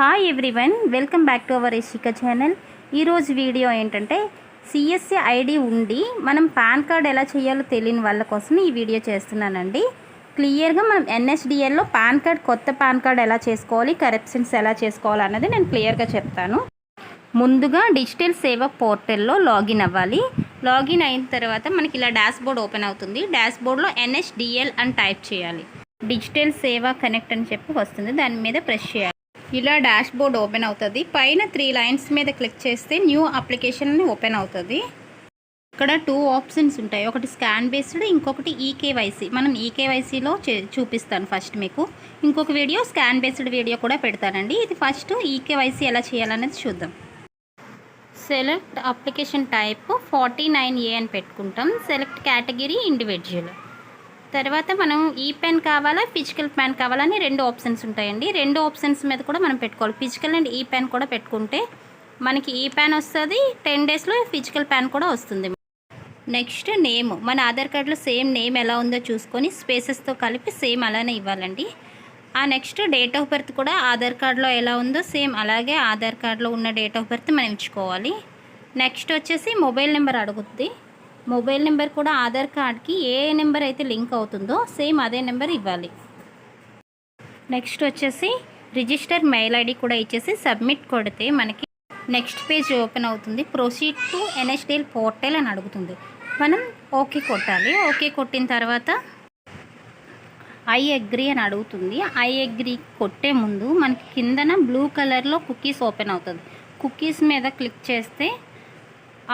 Hi everyone welcome back to our Ishika channel ఈరోజు video ఏంటంటే CSC ID ఉండి మనం పాన్ కార్డ్ ఎలా చేయాలో తెలియని వాళ్ళ కోసం ఈ వీడియో చేస్తున్నానండి. క్లియర్గా మనం ఎన్ఎస్డిఎల్లో పాన్ కార్డ్ కొత్త పాన్ కార్డ్ ఎలా చేసుకోవాలి కరెప్షన్స్ ఎలా చేసుకోవాలి అన్నది నేను క్లియర్గా చెప్తాను. ముందుగా డిజిటల్ సేవ పోర్టల్లో లాగిన్ అవ్వాలి. లాగిన్ అయిన తర్వాత మనకి ఇలా డాష్ బోర్డ్ ఓపెన్ అవుతుంది డాష్ బోర్డ్లో ఎన్ఎస్డిఎల్ అని టైప్ చేయాలి. డిజిటల్ సేవ కనెక్ట్ అని చెప్పి వస్తుంది. దాని మీద ప్రెస్ చేయాలి. ఇలా డాష్ బోర్డ్ ఓపెన్ అవుతుంది. పైన త్రీ లైన్స్ మీద క్లిక్ చేస్తే న్యూ అప్లికేషన్ అని ఓపెన్ అవుతుంది. ఇక్కడ టూ ఆప్షన్స్ ఉంటాయి. ఒకటి స్కాన్ బేస్డ్ ఇంకొకటి ఈకేవైసీ. మనం ఈకేవైసీలో చే చూపిస్తాను ఫస్ట్ మీకు. ఇంకొక వీడియో స్కాన్ బేస్డ్ వీడియో కూడా పెడతానండి. ఇది ఫస్ట్ ఈకేవైసీ ఎలా చేయాలనేది చూద్దాం. Select application type forty nine A అని పెట్టుకుంటాం. సెలెక్ట్ కేటగిరీ ఇండివిజువల్ తర్వాత మనం ఈ పెన్ కావాలా ఫిజికల్ పెన్ కావాలని రెండు ఆప్షన్స్ ఉంటాయండి. రెండు ఆప్షన్స్ మీద కూడా మనం పెట్టుకోవాలి. ఫిజికల్ అండ్ ఈ పెన్ కూడా పెట్టుకుంటే మనకి ఈ పెన్ వస్తుంది టెన్ డేస్లో ఫిజికల్ పెన్ కూడా వస్తుంది. Next name. మన ఆధార్ కార్డులో సేమ్ నేమ్ ఎలా ఉందో చూసుకొని స్పేసెస్తో కలిపి సేమ్ అలానే ఇవ్వాలండి. ఆ నెక్స్ట్ డేట్ ఆఫ్ బర్త్ కూడా ఆధార్ కార్డులో ఎలా ఉందో సేమ్ అలాగే ఆధార్ కార్డులో ఉన్న డేట్ ఆఫ్ బర్త్ మనం ఇచ్చుకోవాలి. నెక్స్ట్ వచ్చేసి మొబైల్ నెంబర్ అడుగుద్ది. మొబైల్ నెంబర్ కూడా ఆధార్ కార్డ్కి ఏ నెంబర్ అయితే లింక్ అవుతుందో సేమ్ అదే నెంబర్ ఇవ్వాలి. నెక్స్ట్ వచ్చేసి రిజిస్టర్ మెయిల్ ఐడి కూడా ఇచ్చేసి సబ్మిట్ కొడితే మనకి నెక్స్ట్ పేజ్ ఓపెన్ అవుతుంది. ప్రొసీడ్ టు ఎన్ఎస్డిఎల్ పోర్టల్ అని అడుగుతుంది. మనం ఓకే కొట్టాలి. ఓకే కొట్టిన తర్వాత ఐ అగ్రి అని అడుగుతుంది. ఐ అగ్రి కొట్టే ముందు మనకి కిందన బ్లూ కలర్లో కుకీస్ ఓపెన్ అవుతుంది. కుకీస్ మీద క్లిక్ చేస్తే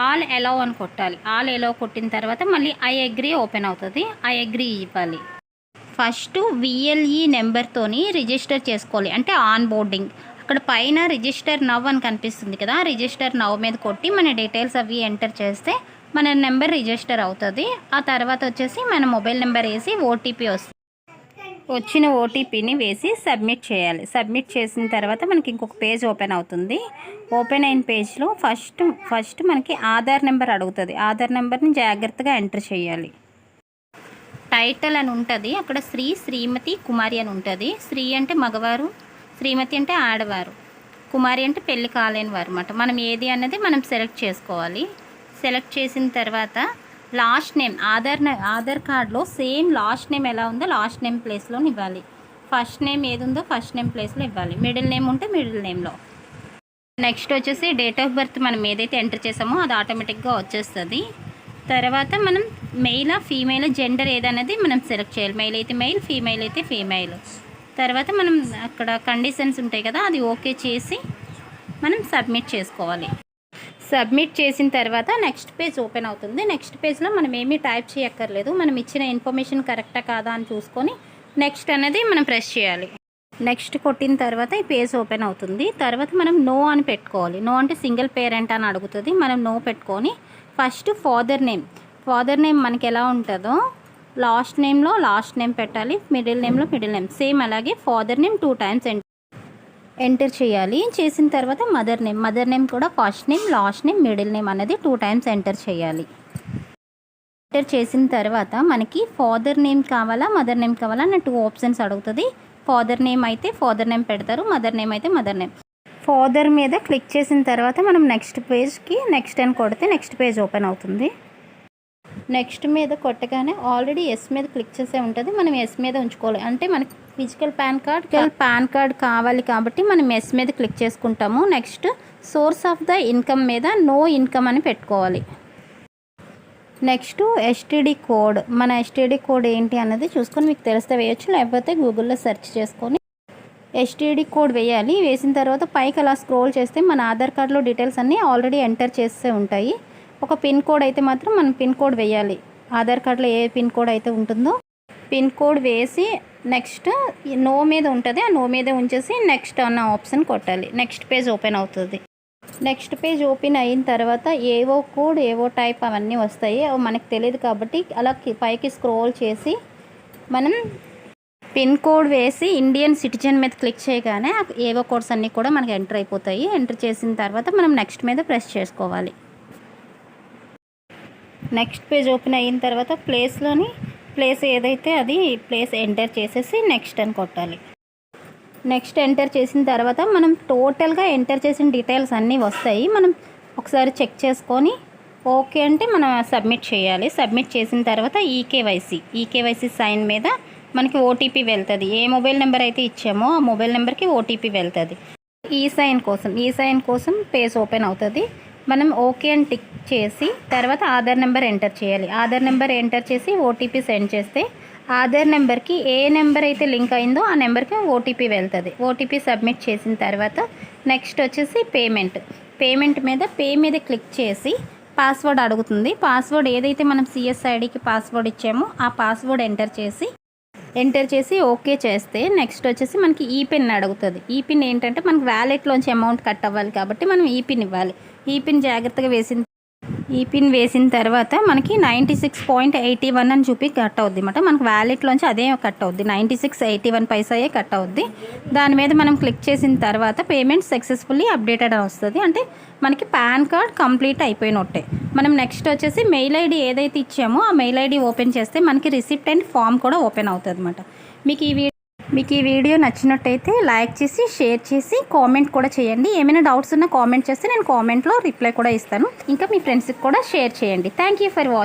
ఆల్ ఎలో అని కొట్టాలి. ఆల్ ఎలో కొట్టిన తర్వాత మళ్ళీ ఐ అగ్రీ ఓపెన్ అవుతుంది. ఐ అగ్రీ ఇవ్వాలి. ఫస్ట్ విఎల్ఈ నెంబర్తోని రిజిస్టర్ చేసుకోవాలి. అంటే ఆన్ బోర్డింగ్ అక్కడ పైన రిజిస్టర్ నవ్ అని కనిపిస్తుంది కదా రిజిస్టర్ నవ్ మీద కొట్టి మన డీటెయిల్స్ అవి ఎంటర్ చేస్తే మన నెంబర్ రిజిస్టర్ అవుతుంది. ఆ తర్వాత వచ్చేసి మన మొబైల్ నెంబర్ వేసి ఓటీపీ వస్తుంది. వచ్చిన ఓటీపీని వేసి సబ్మిట్ చేయాలి. సబ్మిట్ చేసిన తర్వాత మనకి ఇంకొక పేజ్ ఓపెన్ అవుతుంది. ఓపెన్ అయిన పేజ్లో ఫస్ట్ ఫస్ట్ మనకి ఆధార్ నెంబర్ అడుగుతుంది. ఆధార్ నెంబర్ని జాగ్రత్తగా ఎంటర్ చేయాలి. టైటిల్ అని ఉంటుంది. అక్కడ శ్రీ శ్రీమతి కుమారి అని ఉంటుంది. శ్రీ అంటే మగవారు శ్రీమతి అంటే ఆడవారు. కుమారి అంటే పెళ్ళి కాలేని వారు అన్నమాట. మనం ఏది అన్నది మనం సెలెక్ట్ చేసుకోవాలి. సెలెక్ట్ చేసిన తర్వాత లాస్ట్ నేమ్ ఆధార్ ఆధార్ కార్డ్లో సేమ్ లాస్ట్ నేమ్ ఎలా ఉందో లాస్ట్ నేమ్ ప్లేస్లో ఇవ్వాలి. ఫస్ట్ నేమ్ ఏది ఉందో ఫస్ట్ నేమ్ ప్లేస్లో ఇవ్వాలి. మిడిల్ నేమ్ ఉంటే మిడిల్ నేమ్లో. నెక్స్ట్ వచ్చేసి డేట్ ఆఫ్ బర్త్ మనం ఏదైతే ఎంటర్ చేసామో అది ఆటోమేటిక్గా వచ్చేస్తుంది. తర్వాత మనం మెయిల్ ఫీమేల్ జెండర్ ఏదనేది మనం సెలెక్ట్ చేయాలి. మెయిల్ అయితే మెయిల్ ఫీమేల్ అయితే ఫీమేల్. తర్వాత మనం అక్కడ కండిషన్స్ ఉంటాయి కదా అది ఓకే చేసి మనం సబ్మిట్ చేసుకోవాలి. సబ్మిట్ చేసిన తర్వాత నెక్స్ట్ పేజ్ ఓపెన్ అవుతుంది. నెక్స్ట్ పేజ్లో మనం ఏమీ టైప్ చేయక్కర్లేదు. మనం ఇచ్చిన ఇన్ఫర్మేషన్ కరెక్టా కాదా అని చూసుకొని నెక్స్ట్ అనేది మనం ప్రెస్ చేయాలి. నెక్స్ట్ కొట్టిన తర్వాత ఈ పేజ్ ఓపెన్ అవుతుంది. తర్వాత మనం నో అని పెట్టుకోవాలి. నో అంటే సింగిల్ పేరెంట్ అని అడుగుతుంది. మనం నో పెట్టుకొని first father name. Father name మనకి ఎలా ఉంటుందో లాస్ట్ నేమ్లో లాస్ట్ నేమ్ పెట్టాలి. మిడిల్ నేమ్లో మిడిల్ నేమ్. సేమ్ అలాగే father name two times enter enter చేయాలి. చేసిన తర్వాత మదర్ నేమ్ మదర్ నేమ్ కూడా first name last name middle name అనేది టూ టైమ్స్ ఎంటర్ చేయాలి. ఎంటర్ చేసిన తర్వాత మనకి ఫాదర్ నేమ్ కావాలా మదర్ నేమ్ కావాలా అన్న టూ ఆప్షన్స్ అడుగుతుంది. ఫాదర్ నేమ్ అయితే ఫాదర్ నేమ్ పెడతారు మదర్ నేమ్ అయితే మదర్ నేమ్ ఫాదర్ మీద క్లిక్ చేసిన తర్వాత మనం నెక్స్ట్ పేజ్కి నెక్స్ట్ అని కొడితే నెక్స్ట్ పేజ్ ఓపెన్ అవుతుంది. నెక్స్ట్ మీద కొట్టగానే ఆల్రెడీ ఎస్ మీద క్లిక్ చేసే ఉంటుంది. మనం ఎస్ మీద ఉంచుకోవాలి. అంటే మనకి physical PAN card PAN card కావాలి కాబట్టి మనం ఎస్ మీద క్లిక్ చేసుకుంటాము. Next source of the income మీద నో ఇన్కమ్ అని పెట్టుకోవాలి. నెక్స్ట్ ఎస్టీడీ కోడ్ మన ఎస్టీడీ కోడ్ ఏంటి అన్నది చూసుకొని మీకు తెలిస్తే వేయచ్చు. లేకపోతే గూగుల్లో సెర్చ్ చేసుకొని ఎస్టీడీ కోడ్ వేయాలి. వేసిన తర్వాత పైకి అలా స్క్రోల్ చేస్తే మన ఆధార్ కార్డులో డీటెయిల్స్ అన్నీ ఆల్రెడీ ఎంటర్ చేస్తే ఉంటాయి. ఒక పిన్ కోడ్ అయితే మాత్రం మనం పిన్ కోడ్ వేయాలి. ఆధార్ కార్డులో ఏ పిన్ కోడ్ అయితే ఉంటుందో పిన్ కోడ్ వేసి నెక్స్ట్ నో మీద ఉంటుంది. ఆ నో మీద ఉంచేసి నెక్స్ట్ అన్న ఆప్షన్ కొట్టాలి. నెక్స్ట్ పేజ్ ఓపెన్ అవుతుంది. నెక్స్ట్ పేజ్ ఓపెన్ అయిన తర్వాత ఏవో కోడ్ ఏవో టైప్ అవన్నీ వస్తాయి. అవి మనకు తెలియదు కాబట్టి అలా పైకి స్క్రోల్ చేసి మనం పిన్ కోడ్ వేసి ఇండియన్ సిటిజన్ మీద క్లిక్ చేయగానే ఏవో కోడ్స్ అన్నీ కూడా మనకి ఎంటర్ అయిపోతాయి. ఎంటర్ చేసిన తర్వాత మనం నెక్స్ట్ మీద ప్రెస్ చేసుకోవాలి. నెక్స్ట్ పేజ్ ఓపెన్ అయిన తర్వాత ప్లేస్లోని ప్లేస్ ఏదైతే అది ప్లేస్ ఎంటర్ చేసేసి నెక్స్ట్ అని కొట్టాలి. నెక్స్ట్ ఎంటర్ చేసిన తర్వాత మనం టోటల్గా ఎంటర్ చేసిన డీటెయిల్స్ అన్నీ వస్తాయి. మనం ఒకసారి చెక్ చేసుకొని ఓకే అంటే మనం సబ్మిట్ చేయాలి. సబ్మిట్ చేసిన తర్వాత ఈకేవైసీ ఈకేవైసీ సైన్ మీద మనకి ఓటీపీ వెళ్తుంది. ఏ మొబైల్ నెంబర్ అయితే ఇచ్చామో ఆ మొబైల్ నెంబర్కి ఓటీపీ వెళ్తుంది. ఈ సైన్ కోసం ఈ సైన్ కోసం పేజ్ ఓపెన్ అవుతుంది. మనం ఓకే అని టిక్ చేసి తర్వాత ఆధార్ నెంబర్ ఎంటర్ చేయాలి. ఆధార్ నెంబర్ ఎంటర్ చేసి ఓటీపీ సెండ్ చేస్తే ఆధార్ నెంబర్కి ఏ నెంబర్ అయితే లింక్ అయిందో ఆ నెంబర్కి ఓటీపీ వెళ్తుంది. ఓటీపీ సబ్మిట్ చేసిన తర్వాత నెక్స్ట్ వచ్చేసి పేమెంట్. పేమెంట్ మీద పే మీద క్లిక్ చేసి పాస్వర్డ్ అడుగుతుంది. పాస్వర్డ్ ఏదైతే మనం సిఎస్ఐడికి పాస్వర్డ్ ఇచ్చామో ఆ పాస్వర్డ్ ఎంటర్ చేసి ఎంటర్ చేసి ఓకే చేస్తే నెక్స్ట్ వచ్చేసి మనకి ఈ పిన్ అడుగుతుంది. ఈ పిన్ ఏంటంటే మనకి వ్యాలెట్లోంచి అమౌంట్ కట్ అవ్వాలి కాబట్టి మనం ఈ పిన్ ఇవ్వాలి. ఈ పిన్ జాగ్రత్తగా వేసిన ఈ పిన్ వేసిన తర్వాత మనకి ninety six point eighty one అని చూపి కట్ అవుద్ది అనమాట మనకి వ్యాలెట్లోంచి అదే కట్ అవుద్ది నైంటీ సిక్స్ ఎయిటీ వన్ పైసాయే కట్ అవుద్ది దాని మీద మనం క్లిక్ చేసిన తర్వాత పేమెంట్ సక్సెస్ఫుల్లీ అప్డేటెడ్ అని వస్తుంది. అంటే మనకి పాన్ కార్డ్ కంప్లీట్ అయిపోయినట్టే. మనం నెక్స్ట్ వచ్చేసి మెయిల్ ఐడి ఏదైతే ఇచ్చామో ఆ మెయిల్ ఐడి ఓపెన్ చేస్తే మనకి రిసిప్ట్ అండ్ ఫామ్ కూడా ఓపెన్ అవుతుంది అనమాట మీకు ఈ మీకు ఈ వీడియో నచ్చినట్టయితే లైక్ చేసి షేర్ చేసి కామెంట్ కూడా చేయండి. ఏమైనా డౌట్స్ ఉన్నా కామెంట్ చేస్తే నేను కామెంట్లో రిప్లై కూడా ఇస్తాను. ఇంకా మీ ఫ్రెండ్స్కి కూడా షేర్ చేయండి. Thank you for watching